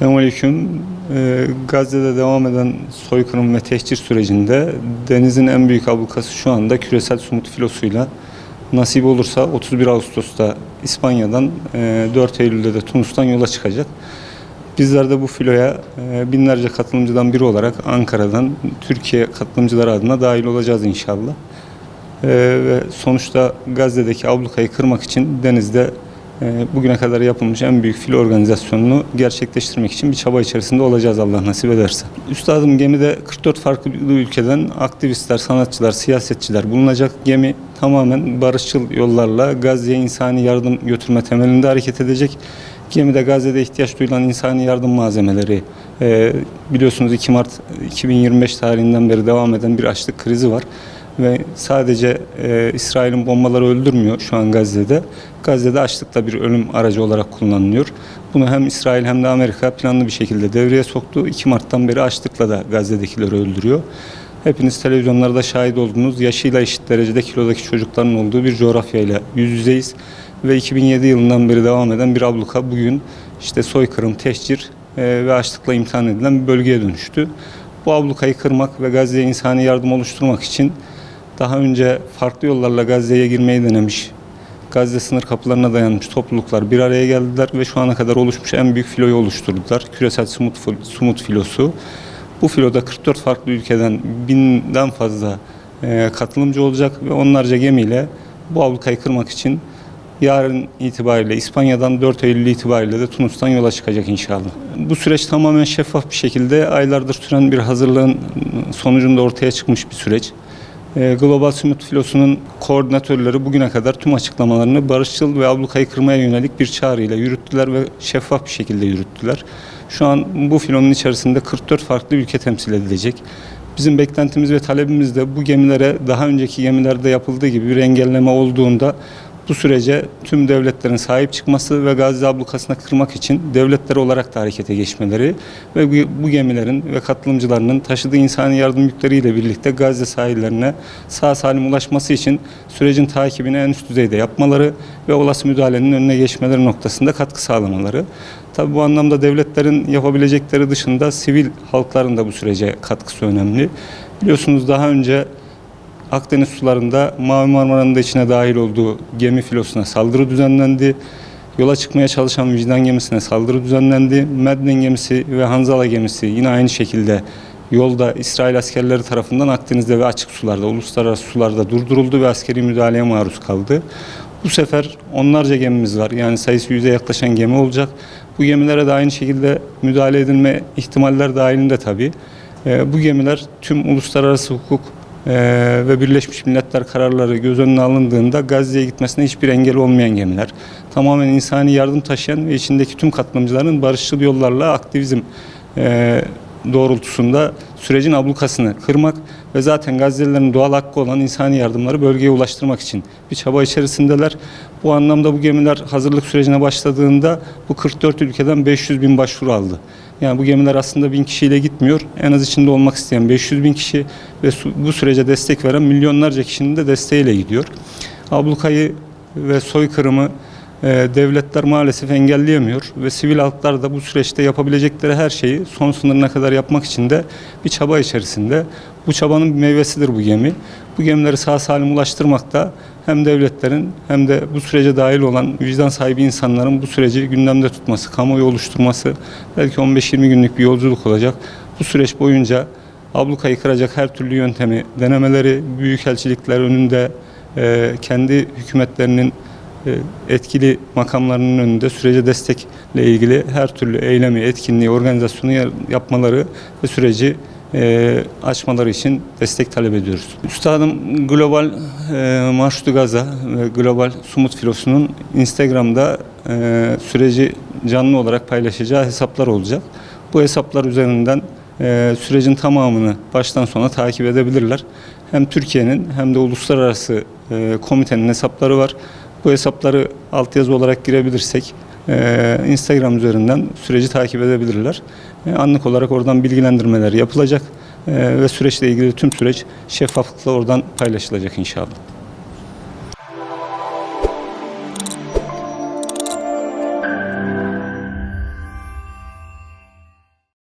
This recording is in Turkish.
Selamünaleyküm. Ee, Gazze'de devam eden soykırım ve tehcir sürecinde denizin en büyük ablukası şu anda küresel sumut filosuyla nasip olursa 31 Ağustos'ta İspanya'dan e, 4 Eylül'de de Tunus'tan yola çıkacak. Bizler de bu filoya e, binlerce katılımcıdan biri olarak Ankara'dan Türkiye katılımcıları adına dahil olacağız inşallah. E, ve sonuçta Gazze'deki ablukayı kırmak için denizde e, bugüne kadar yapılmış en büyük filo organizasyonunu gerçekleştirmek için bir çaba içerisinde olacağız Allah nasip ederse. Üstadım gemide 44 farklı ülkeden aktivistler, sanatçılar, siyasetçiler bulunacak. Gemi tamamen barışçıl yollarla Gazze'ye insani yardım götürme temelinde hareket edecek. Gemide Gazze'de ihtiyaç duyulan insani yardım malzemeleri, e, biliyorsunuz 2 Mart 2025 tarihinden beri devam eden bir açlık krizi var ve sadece e, İsrail'in bombaları öldürmüyor şu an Gazze'de. Gazze'de açlık da bir ölüm aracı olarak kullanılıyor. Bunu hem İsrail hem de Amerika planlı bir şekilde devreye soktu. 2 Mart'tan beri açlıkla da Gazze'dekileri öldürüyor. Hepiniz televizyonlarda şahit oldunuz. Yaşıyla eşit derecede kilodaki çocukların olduğu bir coğrafyayla yüz yüzeyiz. Ve 2007 yılından beri devam eden bir abluka bugün işte soykırım, tehcir e, ve açlıkla imtihan edilen bir bölgeye dönüştü. Bu ablukayı kırmak ve Gazze'ye insani yardım oluşturmak için daha önce farklı yollarla Gazze'ye girmeyi denemiş, Gazze sınır kapılarına dayanmış topluluklar bir araya geldiler ve şu ana kadar oluşmuş en büyük filoyu oluşturdular. Küresel Sumut, Sumut filosu. Bu filoda 44 farklı ülkeden binden fazla e, katılımcı olacak ve onlarca gemiyle bu ablukayı kırmak için yarın itibariyle İspanya'dan 4 Eylül itibariyle de Tunus'tan yola çıkacak inşallah. Bu süreç tamamen şeffaf bir şekilde aylardır süren bir hazırlığın sonucunda ortaya çıkmış bir süreç. E, Global Sumut Filosu'nun koordinatörleri bugüne kadar tüm açıklamalarını barışçıl ve ablukayı kırmaya yönelik bir çağrıyla yürüttüler ve şeffaf bir şekilde yürüttüler. Şu an bu filonun içerisinde 44 farklı ülke temsil edilecek. Bizim beklentimiz ve talebimiz de bu gemilere daha önceki gemilerde yapıldığı gibi bir engelleme olduğunda bu sürece tüm devletlerin sahip çıkması ve Gazze ablukasına kırmak için devletler olarak da harekete geçmeleri ve bu- gemilerin ve katılımcılarının taşıdığı insani yardım yükleriyle birlikte Gazze sahillerine sağ salim ulaşması için sürecin takibini en üst düzeyde yapmaları ve olası müdahalenin önüne geçmeleri noktasında katkı sağlamaları. Tabii bu anlamda devletlerin yapabilecekleri dışında sivil halkların da bu sürece katkısı önemli. Biliyorsunuz daha önce Akdeniz sularında Mavi Marmara'nın da içine dahil olduğu gemi filosuna saldırı düzenlendi. Yola çıkmaya çalışan vicdan gemisine saldırı düzenlendi. Medden gemisi ve Hanzala gemisi yine aynı şekilde yolda İsrail askerleri tarafından Akdeniz'de ve açık sularda, uluslararası sularda durduruldu ve askeri müdahaleye maruz kaldı. Bu sefer onlarca gemimiz var. Yani sayısı yüze yaklaşan gemi olacak. Bu gemilere de aynı şekilde müdahale edilme ihtimaller dahilinde tabii. Ee, bu gemiler tüm uluslararası hukuk ee, ve Birleşmiş Milletler kararları göz önüne alındığında Gazze'ye gitmesine hiçbir engel olmayan gemiler. Tamamen insani yardım taşıyan ve içindeki tüm katılımcıların barışçıl yollarla aktivizm e, doğrultusunda sürecin ablukasını kırmak ve zaten Gazze'lilerin doğal hakkı olan insani yardımları bölgeye ulaştırmak için bir çaba içerisindeler. Bu anlamda bu gemiler hazırlık sürecine başladığında bu 44 ülkeden 500 bin başvuru aldı. Yani bu gemiler aslında bin kişiyle gitmiyor. En az içinde olmak isteyen 500 bin kişi ve bu sürece destek veren milyonlarca kişinin de desteğiyle gidiyor. Ablukayı ve soykırımı devletler maalesef engelleyemiyor ve sivil halklar da bu süreçte yapabilecekleri her şeyi son sınırına kadar yapmak için de bir çaba içerisinde. Bu çabanın bir meyvesidir bu gemi. Bu gemileri sağ salim ulaştırmakta hem devletlerin hem de bu sürece dahil olan vicdan sahibi insanların bu süreci gündemde tutması, kamuoyu oluşturması belki 15-20 günlük bir yolculuk olacak. Bu süreç boyunca ablukayı kıracak her türlü yöntemi denemeleri, büyükelçilikler önünde e, kendi hükümetlerinin etkili makamlarının önünde sürece destekle ilgili her türlü eylemi, etkinliği, organizasyonu ya- yapmaları ve süreci e, açmaları için destek talep ediyoruz. Üstadım Global e, Marştu Gaza ve Global Sumut Filosu'nun Instagram'da e, süreci canlı olarak paylaşacağı hesaplar olacak. Bu hesaplar üzerinden e, sürecin tamamını baştan sona takip edebilirler. Hem Türkiye'nin hem de uluslararası e, komitenin hesapları var. Bu hesapları altyazı olarak girebilirsek e, Instagram üzerinden süreci takip edebilirler. E, anlık olarak oradan bilgilendirmeler yapılacak e, ve süreçle ilgili tüm süreç şeffaflıkla oradan paylaşılacak inşallah.